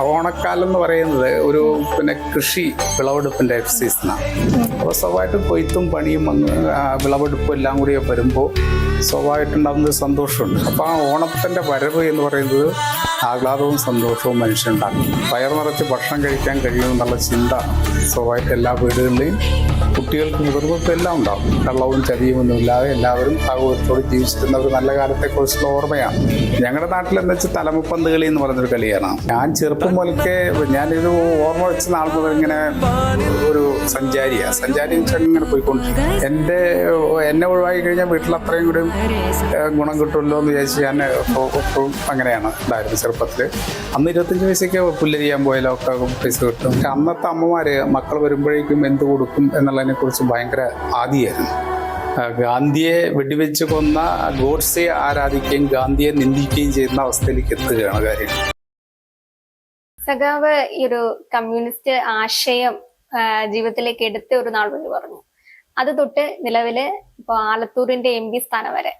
ഓണക്കാലം എന്ന് പറയുന്നത് ഒരു പിന്നെ കൃഷി വിളവെടുപ്പിന്റെ സീസണാണ്. അപ്പോൾ സ്വാഭാവികമായിട്ടും കൊയ്ത്തും പണിയും അങ്ങ് വിളവെടുപ്പും എല്ലാം കൂടി വരുമ്പോൾ സ്വാഭാവികമായിട്ടുണ്ടാകുന്ന സന്തോഷമുണ്ട്. അപ്പോൾ ആ ഓണത്തിന്റെ വരവ് എന്ന് പറയുന്നത് ആഹ്ലാദവും സന്തോഷവും മനുഷ്യനുണ്ടാക്കും. വയർ നിറച്ച് ഭക്ഷണം കഴിക്കാൻ കഴിയുമെന്നുള്ള ചിന്ത സ്വാഭാവികമായിട്ട് എല്ലാ വീടുകളിലെയും കുട്ടികൾക്ക് മുതിർന്നവർക്കും എല്ലാം ഉണ്ടാവും. കള്ളവും ചതിയും ഒന്നുമില്ലാതെ എല്ലാവരും ആഘോഷത്തോടെ ജീവിച്ചിരുന്ന ഒരു നല്ല കാലത്തെക്കുറിച്ചുള്ള ഓർമ്മയാണ്. ഞങ്ങളുടെ നാട്ടിൽ എന്താ വെച്ചാൽ തലമുപ്പന്ത് കളി എന്ന് പറഞ്ഞൊരു കളിയാണ്. ഞാൻ ചെറുപ്പം മുതൽക്കേ ഞാനൊരു ഓർമ്മ വെച്ച നാൾ മുതൽ ഇങ്ങനെ ഒരു സഞ്ചാരിയാണ് സഞ്ചാരി ഇങ്ങനെ പോയിക്കൊണ്ടിരിക്കും എന്റെ എന്നെ ഒഴിവാക്കി കഴിഞ്ഞാൽ വീട്ടിൽ അത്രയും കൂടി ഗുണം കിട്ടുമല്ലോ എന്ന് വിചാരിച്ച് ഞാൻ അങ്ങനെയാണ്. ഉണ്ടായിരുന്നത് ചെറുപ്പത്തിൽ അന്ന് ഇരുപത്തഞ്ച് വയസ്സൊക്കെ പുല്ലരിയാൻ പോയാലോ ഒക്കെ പൈസ കിട്ടും. പക്ഷെ അന്നത്തെ അമ്മമാര് മക്കൾ വരുമ്പോഴേക്കും എന്ത് കൊടുക്കും എന്നുള്ളതിനെ കുറിച്ച് ഭയങ്കര ആദിയായിരുന്നു. ഗാന്ധിയെ വെടിവെച്ച് കൊന്ന ഗോഡ്സെ ആരാധിക്കുകയും ഗാന്ധിയെ നിന്ദിക്കുകയും ചെയ്യുന്ന അവസ്ഥയിലേക്ക് എത്തുകയാണ് കാര്യം. സഖാവ് ഈ ഒരു കമ്മ്യൂണിസ്റ്റ് ആശയം ജീവിതത്തിലേക്ക് എടുത്ത ഒരു നാൾ വഴി പറഞ്ഞു. അത് തൊട്ട് നിലവിൽ ഇപ്പൊ ആലത്തൂരിന്റെ എം പി സ്ഥാനം വരെ.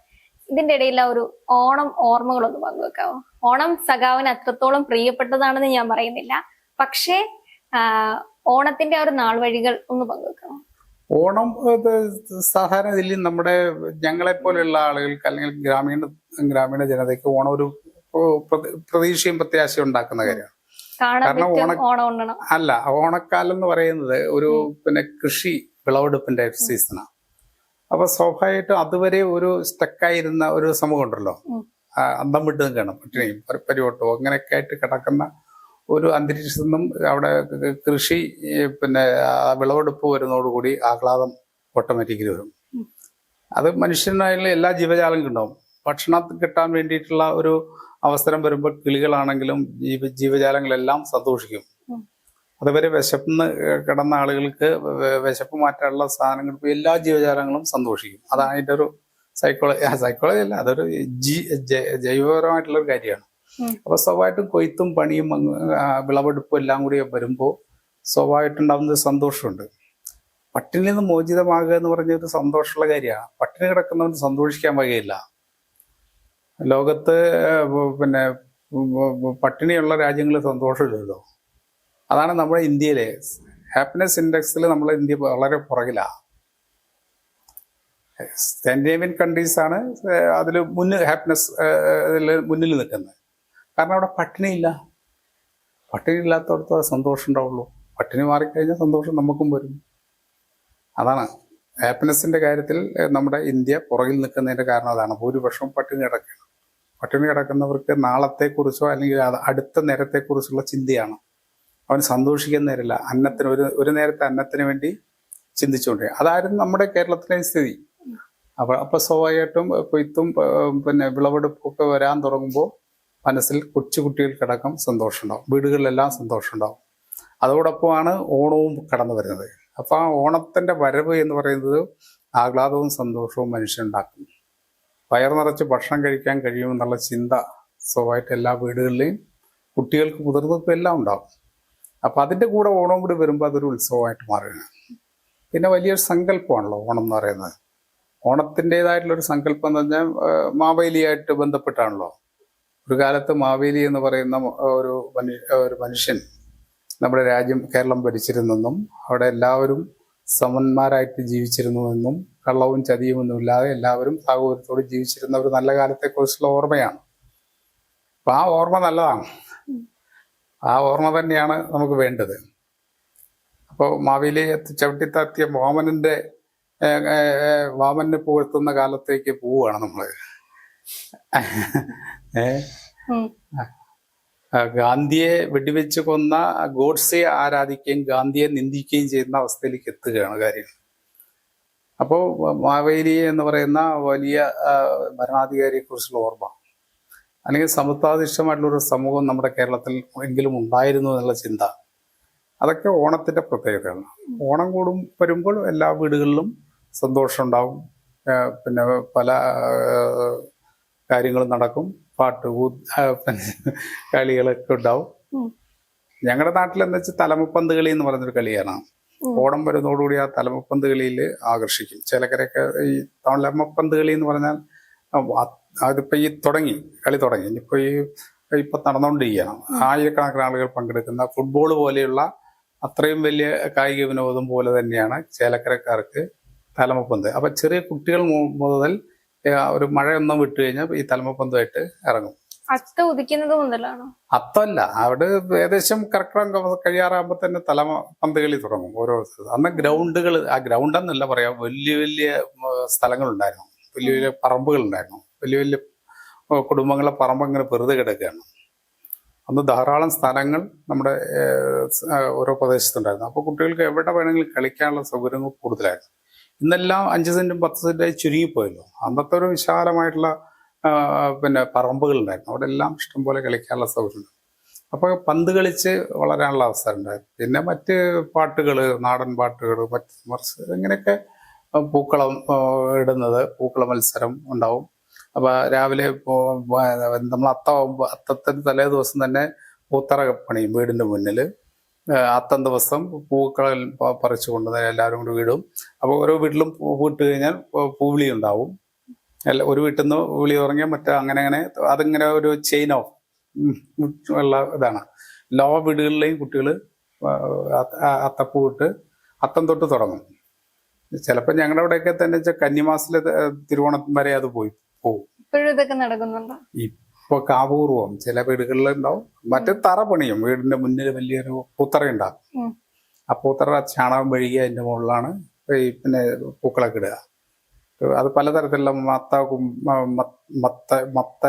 ഇതിന്റെ ഇടയിൽ ഒരു ഓണം ഓർമ്മകളൊന്ന് പങ്കുവെക്കാവോ? ഓണം സഖാവിന് അത്രത്തോളം പ്രിയപ്പെട്ടതാണെന്ന് ഞാൻ പറയുന്നില്ല. പക്ഷേ ഓണത്തിന്റെ ഒരു നാൾ വഴികൾ ഒന്ന് പങ്കുവെക്കാമോ ഓണം സാധാരണ ഇതിൽ നമ്മുടെ ഞങ്ങളെ പോലെയുള്ള ആളുകൾക്ക് അല്ലെങ്കിൽ ഗ്രാമീണ ഗ്രാമീണ ജനതയ്ക്ക് ഓണം ഒരു പ്രതീക്ഷയും പ്രത്യാശയും ഉണ്ടാക്കുന്ന കാര്യമാണ്. കാരണം ഓണ- അല്ല ഓണക്കാലം എന്ന് പറയുന്നത് ഒരു പിന്നെ കൃഷി വിളവെടുപ്പിന്റെ സീസണാണ് അപ്പൊ സ്വാഭാവികമായിട്ടും അതുവരെ ഒരു സ്റ്റക്കായിരുന്ന ഒരു സമൂഹം ഉണ്ടല്ലോ അന്തം വിട്ട് നിൽക്കണം പട്ടിണിയും പരി- പരിവട്ടവും അങ്ങനെയൊക്കെ ആയിട്ട് കിടക്കുന്ന ഒരു അന്തരീക്ഷത്തിൽ നിന്നും അവിടെ കൃഷി പിന്നെ വിളവെടുപ്പ് വരുന്നതോടുകൂടി ആഹ്ലാദം ഓട്ടോമാറ്റിക്കലി വരും. അത് മനുഷ്യനായുള്ള എല്ലാ ജീവജാലങ്ങൾക്കും ഉണ്ടാവും. ഭക്ഷണം കിട്ടാൻ വേണ്ടിയിട്ടുള്ള ഒരു അവസരം വരുമ്പോൾ കിളികളാണെങ്കിലും ജീവ ജീവജാലങ്ങളെല്ലാം സന്തോഷിക്കും. അതുവരെ വിശപ്പിന്ന് കിടന്ന ആളുകൾക്ക് വിശപ്പ് മാറ്റാനുള്ള സാധനങ്ങൾ എല്ലാ ജീവജാലങ്ങളും സന്തോഷിക്കും. അതാണ് അതിന്റെ ഒരു സൈക്കോളജി സൈക്കോളജി അല്ല അതൊരു ജി ജൈവപരമായിട്ടുള്ളൊരു ജൈവപരമായിട്ടുള്ള ഒരു കാര്യമാണ്. അപ്പോൾ അപ്പൊ സ്വാഭാവികമായിട്ടും കൊയ്ത്തും പണിയും വിളവെടുപ്പും എല്ലാം കൂടി വരുമ്പോൾ സ്വാഭാവികമായിട്ടുണ്ടാകുന്ന സന്തോഷമുണ്ട്. പട്ടിണിയിൽ നിന്ന് മോചിതമാകുക എന്ന് പറഞ്ഞ ഒരു സന്തോഷമുള്ള കാര്യമാണ്. പട്ടിണി കിടക്കുന്നവന് സന്തോഷിക്കാൻ വകയില്ല. ലോകത്ത് പിന്നെ പട്ടിണിയുള്ള രാജ്യങ്ങളിൽ സന്തോഷമില്ലല്ലോ. അതാണ് നമ്മുടെ ഇന്ത്യയിലെ ഹാപ്പിനെസ് ഇൻഡെക്സിൽ നമ്മൾ ഇന്ത്യ വളരെ പുറകിലാണ് സ്കാൻഡേവിയൻ കൺട്രീസാണ് അതിൽ മുന്നിൽ ഹാപ്പിനെസ് ഇതിൽ മുന്നിൽ നിൽക്കുന്നത്. കാരണം അവിടെ പട്ടിണിയില്ല പട്ടിണി ഇല്ലാത്തടത്തോളം സന്തോഷം ഉണ്ടാവുള്ളൂ. പട്ടിണി മാറിക്കഴിഞ്ഞാൽ സന്തോഷം നമുക്കും വരും. അതാണ് ഹാപ്പിനെസിന്റെ കാര്യത്തിൽ നമ്മുടെ ഇന്ത്യ പുറകിൽ നിൽക്കുന്നതിന്റെ കാരണം അതാണ്. ഭൂരിപക്ഷം പട്ടിണി കിടക്കുകയാണ്. പട്ടിണി കിടക്കുന്നവർക്ക് നാളത്തെക്കുറിച്ചോ അല്ലെങ്കിൽ അടുത്ത നേരത്തെക്കുറിച്ചുള്ള ചിന്തയാണ്. അവൻ സന്തോഷിക്കുന്ന നേരമില്ല അന്നത്തിന് ഒരു ഒരു നേരത്തെ അന്നത്തിന് വേണ്ടി ചിന്തിച്ചുകൊണ്ട്. അതായിരുന്നു നമ്മുടെ കേരളത്തിലെ സ്ഥിതി. അപ്പോൾ അപ്പൊ സ്വാഭാവികമായിട്ടും കൊയ്ത്തും പിന്നെ വിളവെടുപ്പൊക്കെ വരാൻ തുടങ്ങുമ്പോൾ മനസ്സിൽ കൊച്ചു കുട്ടികൾക്കടക്കം സന്തോഷമുണ്ടാവും. വീടുകളിലെല്ലാം സന്തോഷമുണ്ടാവും. അതോടൊപ്പമാണ് ഓണവും കടന്നു വരുന്നത്. അപ്പൊ ആ ഓണത്തിന്റെ വരവ് എന്ന് പറയുന്നത് ആഹ്ലാദവും സന്തോഷവും മനുഷ്യനുണ്ടാക്കും വയർ നിറച്ച് ഭക്ഷണം കഴിക്കാൻ കഴിയുമെന്നുള്ള ചിന്ത സ്വാഭാവികമായിട്ട് എല്ലാ വീടുകളിലെയും കുട്ടികൾക്ക് മുതിർന്നവർക്കും എല്ലാം ഉണ്ടാവും. അപ്പൊ അതിന്റെ കൂടെ ഓണം കൂടി വരുമ്പോൾ അതൊരു ഉത്സവമായിട്ട് മാറുകയാണ്. പിന്നെ വലിയൊരു സങ്കല്പമാണല്ലോ ഓണം എന്ന് പറയുന്നത്. ഓണത്തിന്റെതായിട്ടുള്ളൊരു സങ്കല്പം എന്ന് പറഞ്ഞാൽ മാവേലിയായിട്ട് ബന്ധപ്പെട്ടാണല്ലോ. ഒരു കാലത്ത് മാവേലി എന്ന് പറയുന്ന ഒരു ഒരു മനുഷ്യൻ നമ്മുടെ രാജ്യം കേരളം ഭരിച്ചിരുന്നെന്നും അവിടെ എല്ലാവരും സമന്മാരായിട്ട് ജീവിച്ചിരുന്നുവെന്നും കള്ളവും ചതിയും ഒന്നും ഇല്ലാതെ എല്ലാവരും സാഹോദര്യത്തോടെ ജീവിച്ചിരുന്ന ഒരു നല്ല കാലത്തെക്കുറിച്ചുള്ള ഓർമ്മയാണ്. അപ്പം ആ ഓർമ്മ നല്ലതാണ്. ആ ഓർമ്മ തന്നെയാണ് നമുക്ക് വേണ്ടത്. അപ്പോൾ മാവിലെ ചവിട്ടിത്താത്തിയ വാമനന്റെ വാമനെ പുകഴ്ത്തുന്ന കാലത്തേക്ക് പോവുകയാണ് നമ്മൾ ഗാന്ധിയെ വെടിവെച്ച് കൊന്ന ഗോഡ്സെ ആരാധിക്കുകയും ഗാന്ധിയെ നിന്ദിക്കുകയും ചെയ്യുന്ന അവസ്ഥയിലേക്ക് എത്തുകയാണ് കാര്യം. അപ്പോൾ മാവേലി എന്ന് പറയുന്ന വലിയ ആ, ഭരണാധികാരിയെ കുറിച്ചുള്ള ഓർമ്മ. അല്ലെങ്കിൽ സമത്വാധിഷ്ഠമായിട്ടുള്ള ഒരു സമൂഹം നമ്മുടെ കേരളത്തിൽ എങ്കിലും ഉണ്ടായിരുന്നു എന്നുള്ള ചിന്ത. അതൊക്കെ ഓണത്തിന്റെ പ്രത്യേകതയാണ് ഓണം കൂടും വരുമ്പോൾ എല്ലാ വീടുകളിലും സന്തോഷം ഉണ്ടാവും. പിന്നെ പല കാര്യങ്ങളും നടക്കും. പാട്ട് പിന്നെ കളികളൊക്കെ ഉണ്ടാവും. ഞങ്ങളുടെ നാട്ടിൽ എന്താ വെച്ചാൽ തലമുപ്പന്ത് കളി എന്ന് പറഞ്ഞൊരു കളിയാണ്. ഓണം വരുന്നതോടുകൂടി ആ തലമുപ്പന്ത് കളിയിൽ ആകർഷിക്കും. ചിലക്കരൊക്കെ ഈ തലമുപ്പന്ത് കളി എന്ന് പറഞ്ഞാൽ ആ, അത് അതിപ്പോ ഈ തുടങ്ങി കളി തുടങ്ങി. ഇനിയിപ്പോൾ ഈ ഇപ്പോൾ നടന്നുകൊണ്ടിരിക്കുകയാണ് ആയിരക്കണക്കിന് ആളുകൾ പങ്കെടുക്കുന്ന ഫുട്ബോൾ പോലെയുള്ള അത്രയും വലിയ കായിക വിനോദം പോലെ തന്നെയാണ് ചേലക്കരക്കാർക്ക് തലമപ്പന്ത്. അപ്പോൾ ചെറിയ കുട്ടികൾ മുതൽ ഒരു മഴയൊന്നും വിട്ടു കഴിഞ്ഞാൽ ഈ തലമപ്പന്തുമായിട്ട് ഇറങ്ങും. അത്ത ഉദിക്കുന്നത് മുതലാണോ? അത്തല്ല. അവിടെ ഏകദേശം കർക്കിടം കഴിയാറാകുമ്പോൾ തന്നെ തലമ പന്ത് കളി തുടങ്ങും ഓരോ അന്ന് ഗ്രൗണ്ടുകൾ ആ ഗ്രൗണ്ട് എന്നല്ല പറയാം വലിയ വലിയ സ്ഥലങ്ങളുണ്ടായിരുന്നു. വലിയ വലിയ പറമ്പുകൾ ഉണ്ടായിരുന്നു വലിയ വലിയ കുടുംബങ്ങളെ പറമ്പ് ഇങ്ങനെ വെറുതെ കിടക്കുകയാണ്. അന്ന് ധാരാളം സ്ഥലങ്ങൾ നമ്മുടെ ഓരോ പ്രദേശത്തുണ്ടായിരുന്നു. അപ്പോൾ കുട്ടികൾക്ക് എവിടെ വേണമെങ്കിലും കളിക്കാനുള്ള സൗകര്യങ്ങൾ കൂടുതലായിരുന്നു. ഇന്നെല്ലാം അഞ്ച് സെന്റും പത്ത് സെന്റായി ചുരുങ്ങിപ്പോയല്ലോ. അന്നത്തെ ഒരു വിശാലമായിട്ടുള്ള പിന്നെ പറമ്പുകൾ ഉണ്ടായിരുന്നു അവിടെ എല്ലാം ഇഷ്ടംപോലെ കളിക്കാനുള്ള സൗകര്യം. അപ്പോൾ പന്ത് കളിച്ച് വളരാനുള്ള അവസരം ഉണ്ടായിരുന്നു. പിന്നെ മറ്റ് പാട്ടുകൾ നാടൻ പാട്ടുകൾ മറ്റ് മറിച്ച് ഇങ്ങനെയൊക്കെ പൂക്കളം ഇടുന്നത് പൂക്കള മത്സരം ഉണ്ടാവും. അപ്പൊ രാവിലെ നമ്മൾ അത്ത അത്തത്തിന് തലേ ദിവസം തന്നെ പൂത്തറ പണിയും വീടിന്റെ മുന്നിൽ. അത്തം ദിവസം പൂക്കൾ പറിച്ചു കൊണ്ടുവന്ന് എല്ലാവരും കൂടി വീടും. അപ്പോൾ ഓരോ വീട്ടിലും പൂ വിട്ട് കഴിഞ്ഞാൽ പൂവിളി ഉണ്ടാവും. അല്ല ഒരു വീട്ടിൽ നിന്ന് വിളി തുടങ്ങിയാൽ മറ്റേ അങ്ങനെ അങ്ങനെ അതിങ്ങനെ ഒരു ചെയിൻ ഓഫ് ഉള്ള ഇതാണ്. ലോ വീടുകളിലെയും കുട്ടികൾ അത്തപ്പൂ ഇട്ട് അത്തം തൊട്ട് തുടങ്ങും. ചിലപ്പോൾ ഞങ്ങളുടെ അവിടെയൊക്കെ തന്നെ കന്നിമാസത്തിലെ തിരുവോണം വരെ അത് പോയി. ഇപ്പോഴും ഇതൊക്കെ നടക്കുന്നുണ്ടോ? ഇപ്പൊ കാപൂർവം ചില വീടുകളിൽ ഉണ്ടാവും മറ്റേ തറ പണിയും. വീടിന്റെ മുന്നിൽ വലിയൊരു പൂത്തറ ഉണ്ടാകും. ആ പൂത്തറ ചാണകം വഴുകി അതിന്റെ മുകളിലാണ് ഈ പിന്നെ പൂക്കളൊക്കെ ഇടുക. അത് പലതരത്തിലുള്ള മത്ത മത്ത മത്ത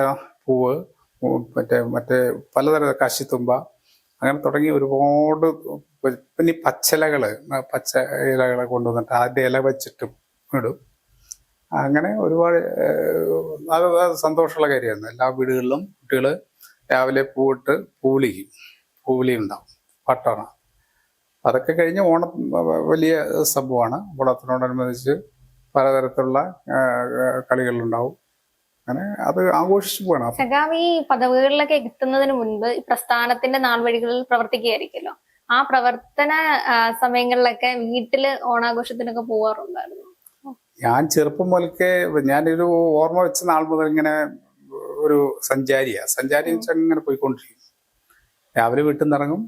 പൂവ് മറ്റേ മറ്റേ പലതരം കശിത്തുമ്പ അങ്ങനെ തുടങ്ങി ഒരുപാട് പിന്നെ പച്ചിലകൾ പച്ച ഇലകളെ കൊണ്ടുവന്നിട്ട് അതിന്റെ ഇല വെച്ചിട്ടും ഇടും. അങ്ങനെ ഒരുപാട് അത് സന്തോഷമുള്ള കാര്യമായിരുന്നു. എല്ലാ വീടുകളിലും കുട്ടികൾ രാവിലെ പൂവിട്ട് പൂവിളിക്കും പൂവിളി ഉണ്ടാവും. പട്ടണം. അതൊക്കെ കഴിഞ്ഞ് ഓണം വലിയ സംഭവമാണ്. ഓണത്തിനോടനുബന്ധിച്ച് പലതരത്തിലുള്ള കളികളുണ്ടാവും. അങ്ങനെ അത് ആഘോഷിച്ചു പോകണം ഈ പദവികളിലൊക്കെ എത്തുന്നതിന് മുൻപ് ഈ പ്രസ്ഥാനത്തിന്റെ നാൾവഴികളിൽ പ്രവർത്തിക്കുകയായിരിക്കുമല്ലോ ആ പ്രവർത്തന സമയങ്ങളിലൊക്കെ വീട്ടിൽ ഓണാഘോഷത്തിനൊക്കെ പോവാറുണ്ടായിരുന്നു. ഞാൻ ചെറുപ്പം മുതൽക്കേ ഞാനൊരു ഓർമ്മ വെച്ച നാൾ മുതൽ ഇങ്ങനെ ഒരു സഞ്ചാരിയാ. സഞ്ചാരി വെച്ചാൽ ഇങ്ങനെ പോയിക്കൊണ്ടിരിക്കും. രാവിലെ വീട്ടിൽ നിന്ന് ഇറങ്ങും.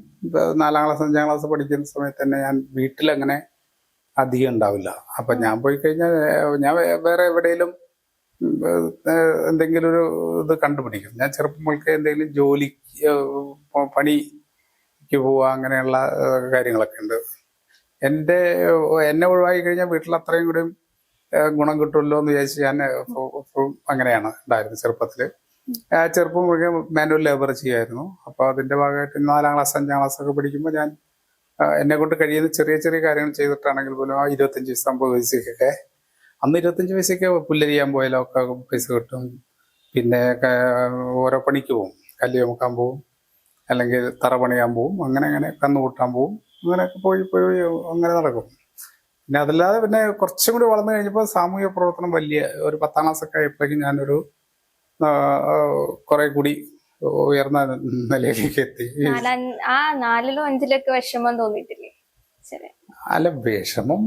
നാലാം ക്ലാസ് അഞ്ചാം ക്ലാസ് പഠിക്കുന്ന സമയത്ത് തന്നെ ഞാൻ വീട്ടിലങ്ങനെ അധികം ഉണ്ടാവില്ല. അപ്പൊ ഞാൻ പോയി കഴിഞ്ഞാൽ ഞാൻ വേറെ എവിടെയെങ്കിലും എന്തെങ്കിലും ഒരു ഇത് കണ്ടുപിടിക്കും. ഞാൻ ചെറുപ്പം മുതൽക്കേ എന്തെങ്കിലും ജോലി പണിക്ക് പോവുക അങ്ങനെയുള്ള കാര്യങ്ങളൊക്കെ ഉണ്ട്. എന്റെ എന്നെ ഒഴിവാക്കി കഴിഞ്ഞാൽ വീട്ടിൽ അത്രയും കൂടി ഏഹ് ഗുണം കിട്ടുമല്ലോ എന്ന് വിചാരിച്ച് ഞാൻ അങ്ങനെയാണ് ഉണ്ടായിരുന്നത് ചെറുപ്പത്തിൽ ചെറുപ്പം മുഴുവൻ മാനുവൽ ലേബർ ചെയ്യുമായിരുന്നു. അപ്പോൾ അതിന്റെ ഭാഗമായിട്ട് നാലാം ക്ലാസ് അഞ്ചാം ക്ലാസ് ഒക്കെ പഠിക്കുമ്പോൾ ഞാൻ എന്നെ കൊണ്ട് കഴിയുന്ന ചെറിയ ചെറിയ കാര്യങ്ങൾ ചെയ്തിട്ടാണെങ്കിൽ പോലും ആ ഇരുപത്തഞ്ച് വയസ്സ് അമ്പത് വയസ്സൊക്കെ അന്ന് ഇരുപത്തഞ്ച് വയസ്സൊക്കെ പുല്ലരിയാൻ പോയാലോ ഒക്കെ പൈസ കിട്ടും. പിന്നെ ഓരോ പണിക്ക് പോകും കല്ല് ചുമക്കാൻ പോവും. അല്ലെങ്കിൽ തറ പണിയാൻ പോവും. അങ്ങനെ അങ്ങനെ കന്ന് കൂട്ടാൻ പോകും അങ്ങനെയൊക്കെ പോയി പോയി അങ്ങനെ നടക്കും. പിന്നെ അതല്ലാതെ പിന്നെ കുറച്ചും കൂടി വളർന്നു കഴിഞ്ഞപ്പോൾ സാമൂഹ്യ പ്രവർത്തനം വലിയ ഒരു പത്താം ക്ലാസ് ഒക്കെ ആയപ്പോഴേക്കും ഞാനൊരു കുറെ കൂടി ഉയർന്ന നിലയിലേക്ക് എത്തി. ആ നാലിലോ അഞ്ചിലൊക്കെ വിഷമം തോന്നിയിട്ടില്ലേ? അല്ല വിഷമം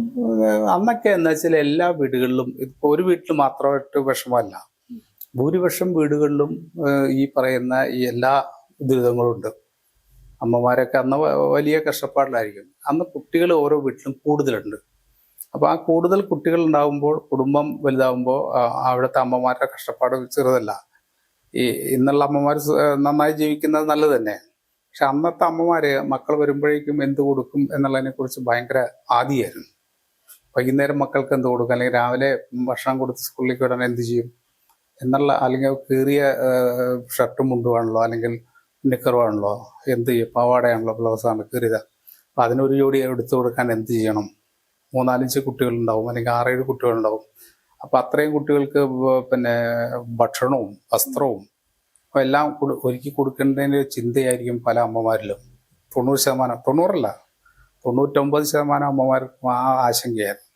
അന്നൊക്കെ എന്ന് വെച്ചാൽ എല്ലാ വീടുകളിലും ഇപ്പൊ ഒരു വീട്ടിൽ മാത്രമായിട്ട് വിഷമമല്ല. ഭൂരിപക്ഷം വീടുകളിലും ഈ പറയുന്ന ഈ എല്ലാ ദുരിതങ്ങളും ഉണ്ട്. അമ്മമാരൊക്കെ അന്ന് വലിയ കഷ്ടപ്പാടിലായിരിക്കും. അന്ന് കുട്ടികൾ ഓരോ വീട്ടിലും കൂടുതലുണ്ട്. അപ്പൊ ആ കൂടുതൽ കുട്ടികൾ ഉണ്ടാകുമ്പോൾ കുടുംബം വലുതാകുമ്പോൾ അവിടുത്തെ അമ്മമാരുടെ കഷ്ടപ്പാട് ചെറുതല്ല. ഈ ഇന്നുള്ള അമ്മമാർ നന്നായി ജീവിക്കുന്നത് നല്ലത് തന്നെ. പക്ഷെ അന്നത്തെ അമ്മമാര് മക്കൾ വരുമ്പോഴേക്കും എന്ത് കൊടുക്കും എന്നുള്ളതിനെ കുറിച്ച് ഭയങ്കര ആദിയായിരുന്നു. വൈകുന്നേരം മക്കൾക്ക് എന്ത് കൊടുക്കും? അല്ലെങ്കിൽ രാവിലെ ഭക്ഷണം കൊടുത്ത് സ്കൂളിലേക്ക് വിടാൻ എന്ത് ചെയ്യും? എന്നുള്ള അല്ലെങ്കിൽ കീറിയ ഷർട്ടും മുണ്ടുവാണല്ലോ അല്ലെങ്കിൽ നിക്കറുവാണല്ലോ എന്ത് ചെയ്യും? പാവാടയാണല്ലോ ബ്ലൗസാണ് കീറിയത്. അപ്പൊ അതിനൊരു ജോഡി എടുത്തു കൊടുക്കാൻ എന്ത് ചെയ്യണം? മൂന്നാലഞ്ച് കുട്ടികളുണ്ടാവും അല്ലെങ്കിൽ ആറേഴ് കുട്ടികളുണ്ടാവും. അപ്പം അത്രയും കുട്ടികൾക്ക് പിന്നെ ഭക്ഷണവും വസ്ത്രവും എല്ലാം ഒരുക്കി കൊടുക്കേണ്ടതിന്റെ ചിന്തയായിരിക്കും പല അമ്മമാരിലും. തൊണ്ണൂറ് ശതമാനം തൊണ്ണൂറല്ല തൊണ്ണൂറ്റൊമ്പത് ശതമാനം അമ്മമാർക്കും ആ ആശങ്കയായിരുന്നു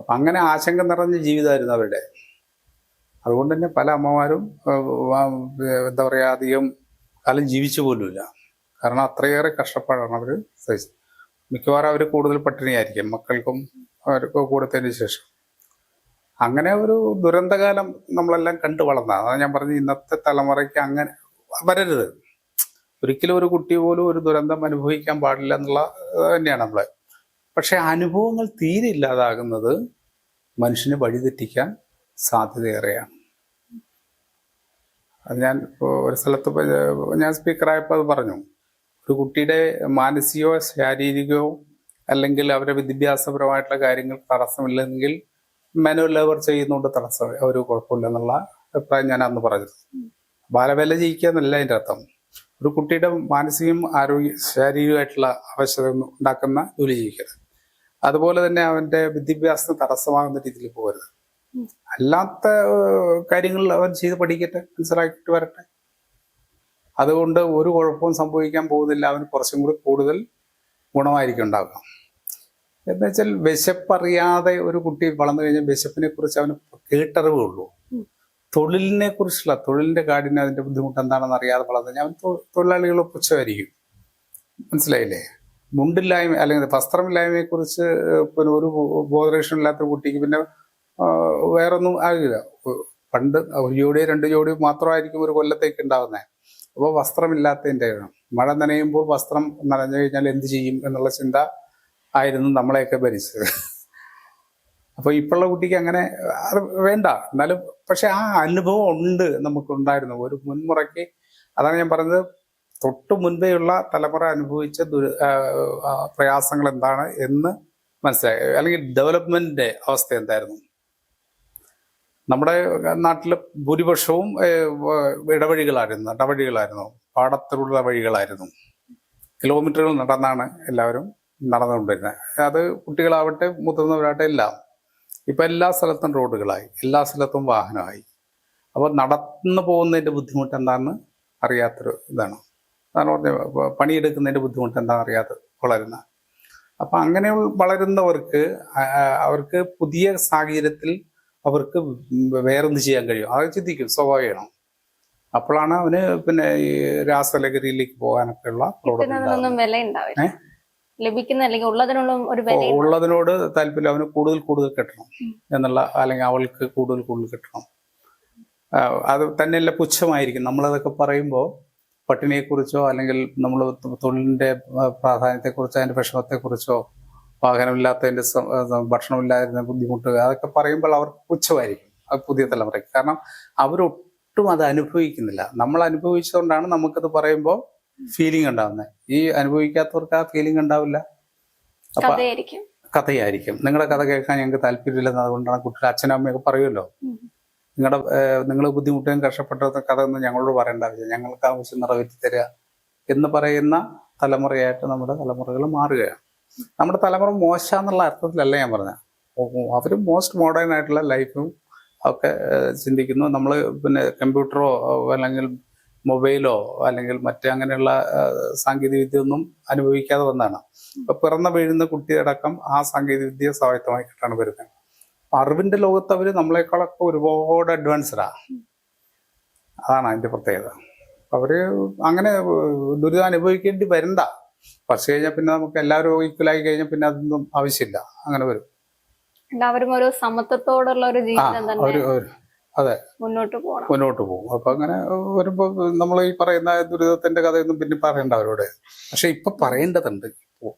അപ്പം അങ്ങനെ ആശങ്ക നിറഞ്ഞ ജീവിതമായിരുന്നു അവരുടെ. അതുകൊണ്ട് തന്നെ പല അമ്മമാരും എന്താ പറയുക അധികം കാലം ജീവിച്ചു പോലുമില്ല. കാരണം അത്രയേറെ കഷ്ടപ്പാടാണ് അവർ സഹിച്ചത്. മിക്കവാറും അവർ കൂടുതൽ പട്ടിണിയായിരിക്കും. മക്കൾക്കും അവർക്ക് കൊടുത്തതിന് ശേഷം. അങ്ങനെ ഒരു ദുരന്തകാലം നമ്മളെല്ലാം കണ്ടു വളർന്ന അതാണ് ഞാൻ പറഞ്ഞത് ഇന്നത്തെ തലമുറയ്ക്ക് അങ്ങനെ വരരുത്. ഒരിക്കലും ഒരു കുട്ടി പോലും ഒരു ദുരന്തം അനുഭവിക്കാൻ പാടില്ല എന്നുള്ള തന്നെയാണ് നമ്മൾ പക്ഷെ അനുഭവങ്ങൾ തീരെ ഇല്ലാതാകുന്നത് മനുഷ്യന് വഴിതെറ്റിക്കാൻ സാധ്യതയേറെയാണ്. അത് ഞാൻ ഒരു സ്ഥലത്ത് ഞാൻ സ്പീക്കറായപ്പോൾ അത് പറഞ്ഞു. ഒരു കുട്ടിയുടെ മാനസികമോ ശാരീരികമോ അല്ലെങ്കിൽ അവരെ വിദ്യാഭ്യാസപരമായിട്ടുള്ള കാര്യങ്ങൾ തടസ്സമില്ലെങ്കിൽ മാനുവൽ ലേബർ ചെയ്യുന്നതുകൊണ്ട് തടസ്സം ഒരു കുഴപ്പമില്ല എന്നുള്ള അഭിപ്രായം ഞാൻ അന്ന് പറഞ്ഞത്. ബാലവേല ജയിക്കുക എന്നല്ല അതിന്റെ അർത്ഥം. ഒരു കുട്ടിയുടെ മാനസികം ആരോഗ്യ ശാരീരികമായിട്ടുള്ള ആവശ്യത ഉണ്ടാക്കുന്ന ജോലി ചെയ്യിക്കരുത്. അതുപോലെ തന്നെ അവന്റെ വിദ്യാഭ്യാസത്തിന് തടസ്സമാകുന്ന രീതിയിൽ പോകരുത്. അല്ലാത്ത കാര്യങ്ങളിൽ അവൻ ചെയ്ത് പഠിക്കട്ടെ മനസ്സിലാക്കിയിട്ട് വരട്ടെ. അതുകൊണ്ട് ഒരു കുഴപ്പവും സംഭവിക്കാൻ പോകുന്നില്ല. അവന് കുറച്ചും കൂടി കൂടുതൽ ഗുണമായിരിക്കും ഉണ്ടാകുക എന്ന് വെച്ചാൽ വിശപ്പറിയാതെ ഒരു കുട്ടി വളർന്നു കഴിഞ്ഞാൽ വിശപ്പിനെ കുറിച്ച് അവന് കേട്ടറിവേ ഉള്ളൂ. തൊഴിലിനെ കുറിച്ചുള്ള തൊഴിലിന്റെ കാഠിന്യം അതിന്റെ ബുദ്ധിമുട്ട് എന്താണെന്ന് അറിയാതെ വളർന്നു കഴിഞ്ഞാൽ അവൻ തൊഴിലാളികളെ പുച്ഛമായിരിക്കും. മനസ്സിലായില്ലേ? മുണ്ടില്ലായ്മ അല്ലെങ്കിൽ വസ്ത്രമില്ലായ്മയെ കുറിച്ച് പിന്നെ ഒരു ബോധരേഷൻ ഇല്ലാത്ത കുട്ടിക്ക് പിന്നെ വേറൊന്നും ആകില്ല പണ്ട് ഒരു ജോഡിയോ രണ്ട് ജോഡിയോ മാത്രമായിരിക്കും ഒരു കൊല്ലത്തേക്ക് ഉണ്ടാവുന്നത് അപ്പോൾ വസ്ത്രമില്ലാത്തതിന്റെ മഴ നനയുമ്പോൾ വസ്ത്രം നനഞ്ഞു കഴിഞ്ഞാൽ എന്ത് ചെയ്യും എന്നുള്ള ചിന്ത ആയിരുന്നു നമ്മളെയൊക്കെ ഭരിച്ചത്. അപ്പോൾ ഇപ്പോഴുള്ള കുട്ടിക്ക് അങ്ങനെ വേണ്ട. എന്നാലും പക്ഷെ ആ അനുഭവം ഉണ്ട് നമുക്കുണ്ടായിരുന്നു. ഒരു മുൻമുറയ്ക്ക് അതാണ് ഞാൻ പറഞ്ഞത്. തൊട്ടു മുൻപേയുള്ള തലമുറ അനുഭവിച്ച ദുര പ്രയാസങ്ങൾ എന്താണ് എന്ന് മനസ്സിലായി. അല്ലെങ്കിൽ ഡെവലപ്മെന്റിന്റെ അവസ്ഥ എന്തായിരുന്നു? നമ്മുടെ നാട്ടിൽ ഭൂരിപക്ഷവും ഇടവഴികളായിരുന്നു ഇടവഴികളായിരുന്നു പാടത്തിലുള്ള വഴികളായിരുന്നു. കിലോമീറ്ററുകൾ നടന്നാണ് എല്ലാവരും നടന്നുകൊണ്ടിരുന്നത്. അത് കുട്ടികളാവട്ടെ മുതിർന്നവരാവട്ടെ എല്ലാം ഇപ്പൊ എല്ലാ സ്ഥലത്തും റോഡുകളായി എല്ലാ സ്ഥലത്തും വാഹനമായി. അപ്പോൾ നടന്നു പോകുന്നതിന്റെ ബുദ്ധിമുട്ട് എന്താണെന്ന് അറിയാത്തൊരു ഇതാണ്. അതാണ് പറഞ്ഞത് പണിയെടുക്കുന്നതിന്റെ ബുദ്ധിമുട്ട് എന്താണെന്ന് അറിയാതെ വളരുന്ന. അപ്പൊ അങ്ങനെ വളരുന്നവർക്ക് അവർക്ക് പുതിയ സാഹചര്യത്തിൽ അവർക്ക് വേറെന്ത് ചെയ്യാൻ കഴിയും? അത് ചിന്തിക്കും സ്വാഭാവികമാണ് അപ്പോഴാണ് അവന് പിന്നെ ഈ രാസലഹരിയിലേക്ക് പോകാനൊക്കെ ഉള്ള ലഭിക്കുന്ന അല്ലെങ്കിൽ ഉള്ളതിനുള്ള ഒരു ഉള്ളതിനോട് താല്പര്യം അവന് കൂടുതൽ കൂടുതൽ കിട്ടണം എന്നുള്ള അല്ലെങ്കിൽ അവൾക്ക് കൂടുതൽ കൂടുതൽ കിട്ടണം. അത് തന്നെയല്ല പുച്ഛമായിരിക്കും. നമ്മളതൊക്കെ പറയുമ്പോൾ പട്ടിണിയെക്കുറിച്ചോ അല്ലെങ്കിൽ നമ്മൾ തൊഴിലിന്റെ പ്രാധാന്യത്തെക്കുറിച്ചോ അതിന്റെ വിഷമത്തെക്കുറിച്ചോ ആ, ഭക്ഷണമില്ലാതിരുന്ന ബുദ്ധിമുട്ട് അതൊക്കെ പറയുമ്പോൾ അവർക്ക് പുച്ഛമായിരിക്കും. അത് പുതിയ തലമുറയ്ക്ക്. കാരണം അവരൊട്ടും അത് അനുഭവിക്കുന്നില്ല. നമ്മൾ അനുഭവിച്ചുകൊണ്ടാണ് നമുക്കത് പറയുമ്പോൾ ഫീലിംഗ് ഉണ്ടാവുന്നത് ഈ അനുഭവിക്കാത്തവർക്ക് ആ ഫീലിംഗ് ഉണ്ടാവില്ല. അപ്പൊ കഥയായിരിക്കും. കഥയായിരിക്കും. നിങ്ങളുടെ കഥ കേൾക്കാൻ ഞങ്ങൾക്ക് താല്പര്യമില്ലെന്ന് അതുകൊണ്ടാണ് കുട്ടികൾ അച്ഛനും അമ്മയൊക്കെ പറയുമല്ലോ. നിങ്ങളുടെ നിങ്ങൾ ബുദ്ധിമുട്ടുകയും കഷ്ടപ്പെട്ട കഥ ഒന്നും ഞങ്ങളോട് പറയേണ്ട ആവശ്യം ഞങ്ങൾക്ക് ആവശ്യം നിറവേറ്റി തരിക എന്ന് പറയുന്ന തലമുറയായിട്ട് നമ്മുടെ തലമുറകൾ മാറുകയാണ്. നമ്മുടെ തലമുറ മോശം എന്നുള്ള അർത്ഥത്തിലല്ല ഞാൻ പറഞ്ഞത് അവർ മോസ്റ്റ് മോഡേൺ ആയിട്ടുള്ള ലൈഫും ഒക്കെ ചിന്തിക്കുന്നു. നമ്മൾ പിന്നെ കമ്പ്യൂട്ടറോ അല്ലെങ്കിൽ മൊബൈലോ അല്ലെങ്കിൽ മറ്റേ അങ്ങനെയുള്ള സാങ്കേതിക വിദ്യ ഒന്നും അനുഭവിക്കാതെ വന്നതാണ്. ഇപ്പൊ പിറന്ന വീഴുന്ന കുട്ടിയടക്കം ആ സാങ്കേതിക വിദ്യ സ്വായത്തമാക്കിയിട്ടാണ് വരുന്നത്. അറിവിന്റെ ലോകത്ത് അവർ നമ്മളെക്കാളൊക്കെ ഒരുപാട് അഡ്വാൻസ്ഡാ അതാണ് അതിന്റെ പ്രത്യേകത. അവർ അങ്ങനെ ദുരിതം അനുഭവിക്കേണ്ടി വരണ്ട. കുറച്ച് കഴിഞ്ഞാൽ പിന്നെ നമുക്ക് എല്ലാവരും ഈക്വലായി കഴിഞ്ഞാൽ പിന്നെ അതൊന്നും ആവശ്യമില്ല. അങ്ങനെ വരും. എല്ലാവരും ഒരു സമത്വത്തോടുള്ള ഒരു ജീവിതം തന്നെ അതെ. മുന്നോട്ട് പോകണം മുന്നോട്ട് പോകും. അപ്പൊ അങ്ങനെ വരുമ്പോ നമ്മൾ ഈ പറയുന്ന ദുരിതത്തിന്റെ കഥയൊന്നും പിന്നെ പറയണ്ട അവരോട്. പക്ഷെ ഇപ്പൊ പറയേണ്ടതുണ്ട് ഇപ്പോ.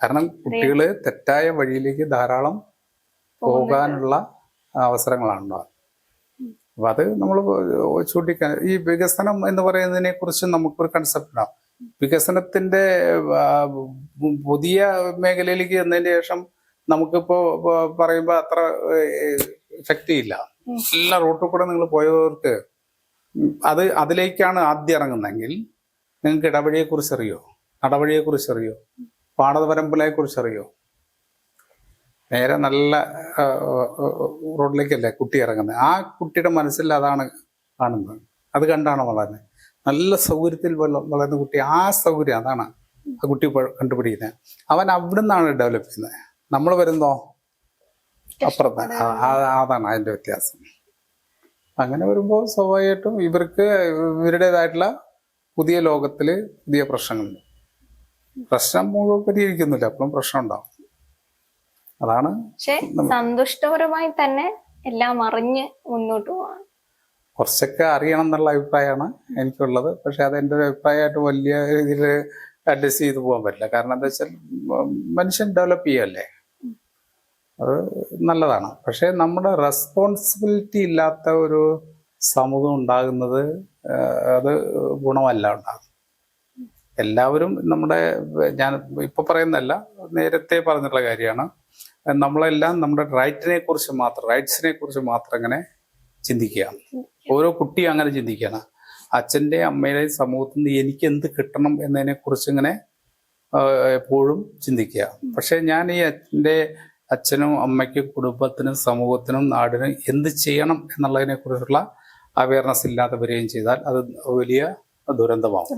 കാരണം കുട്ടികൾ തെറ്റായ വഴിയിലേക്ക് ധാരാളം പോകാനുള്ള അവസരങ്ങളാണ് അപ്പൊ അത് നമ്മൾ ചൂണ്ടിക്കാൻ ഈ വികസനം എന്ന് പറയുന്നതിനെ കുറിച്ച് നമുക്കൊരു കൺസെപ്റ്റ് ഉണ്ടാവും വികസനത്തിന്റെ പുതിയ മേഖലയിലേക്ക് എന്നതിന് ശേഷം നമുക്കിപ്പോ പറയുമ്പോ അത്ര ശക്തി ഇല്ല എല്ലാ റൂട്ടിൽ കൂടെ നിങ്ങൾ പോയവർക്ക് അത് അതിലേക്കാണ് ആദ്യം ഇറങ്ങുന്നതെങ്കിൽ നിങ്ങൾക്ക് ഇടവഴിയെ കുറിച്ച് അറിയോ നടവഴിയെ കുറിച്ച് അറിയോ പാടവരമ്പലെ കുറിച്ച് അറിയോ നേരെ നല്ല റോഡിലേക്കല്ലേ കുട്ടി ഇറങ്ങുന്നത്. ആ കുട്ടിയുടെ മനസ്സിൽ അതാണ് കാണുന്നത്. അത് കണ്ടാണ് വളരുന്നത് നല്ല സൗകര്യത്തിൽ വളർന്ന കുട്ടി ആ സൗകര്യം അതാണ് ആ കുട്ടി കണ്ടുപിടിക്കുന്നത് അവൻ അവിടെ നിന്നാണ് ഡെവലപ്പ് ചെയ്യുന്നത് നമ്മൾ വരുന്നോ? അപ്പുറത്ത്. അതാണ് അതിന്റെ വ്യത്യാസം. അങ്ങനെ വരുമ്പോൾ സ്വാഭാവികമായിട്ടും ഇവർക്ക് ഇവരുടേതായിട്ടുള്ള പുതിയ ലോകത്തിൽ പുതിയ പ്രശ്നങ്ങളുണ്ട്. പ്രശ്നം മുഴുവൻ പരിഹരിക്കുന്നില്ല. അപ്പോഴും പ്രശ്നം ഉണ്ടാവും. അതാണ് സന്തുഷ്ടപരമായി തന്നെ എല്ലാം അറിഞ്ഞ് മുന്നോട്ട് പോകണം കുറച്ചൊക്കെ അറിയണം എന്നുള്ള അഭിപ്രായമാണ് എനിക്കുള്ളത്. പക്ഷെ അത് എന്റെ ഒരു അഭിപ്രായമായിട്ട് വലിയ രീതിയിൽ അഡ്ജസ്റ്റ് ചെയ്ത് പോകാൻ പറ്റില്ല. കാരണം എന്താ വെച്ചാൽ മനുഷ്യൻ ഡെവലപ്പ് ചെയ്യല്ലേ അത് നല്ലതാണ്. പക്ഷെ നമ്മുടെ റെസ്പോൺസിബിലിറ്റി ഇല്ലാത്ത ഒരു സമൂഹം ഉണ്ടാകുന്നത് അത് ഗുണമല്ല ഉണ്ടാകുന്നത്. എല്ലാവരും നമ്മുടെ ഞാൻ ഇപ്പൊ പറയുന്നതല്ല നേരത്തെ പറഞ്ഞിട്ടുള്ള കാര്യമാണ്. നമ്മളെല്ലാം നമ്മുടെ റൈറ്റിനെ കുറിച്ച് മാത്രം റൈറ്റ്സിനെ കുറിച്ച് മാത്രം അങ്ങനെ ചിന്തിക്കുക. ഓരോ കുട്ടിയും അങ്ങനെ ചിന്തിക്കണം അച്ഛന്റെ അമ്മയുടെ സമൂഹത്തിൽ നിന്ന് എനിക്ക് എന്ത് കിട്ടണം എന്നതിനെ കുറിച്ച് ഇങ്ങനെ എപ്പോഴും ചിന്തിക്കുക. പക്ഷേ ഞാൻ ഈ എന്റെ അച്ഛനും അമ്മയ്ക്കും കുടുംബത്തിനും സമൂഹത്തിനും നാടിനും എന്ത് ചെയ്യണം എന്നുള്ളതിനെ കുറിച്ചുള്ള അവയർനെസ് ഇല്ലാതെ വരികയും ചെയ്താൽ അത് വലിയ ദുരന്തമാവും.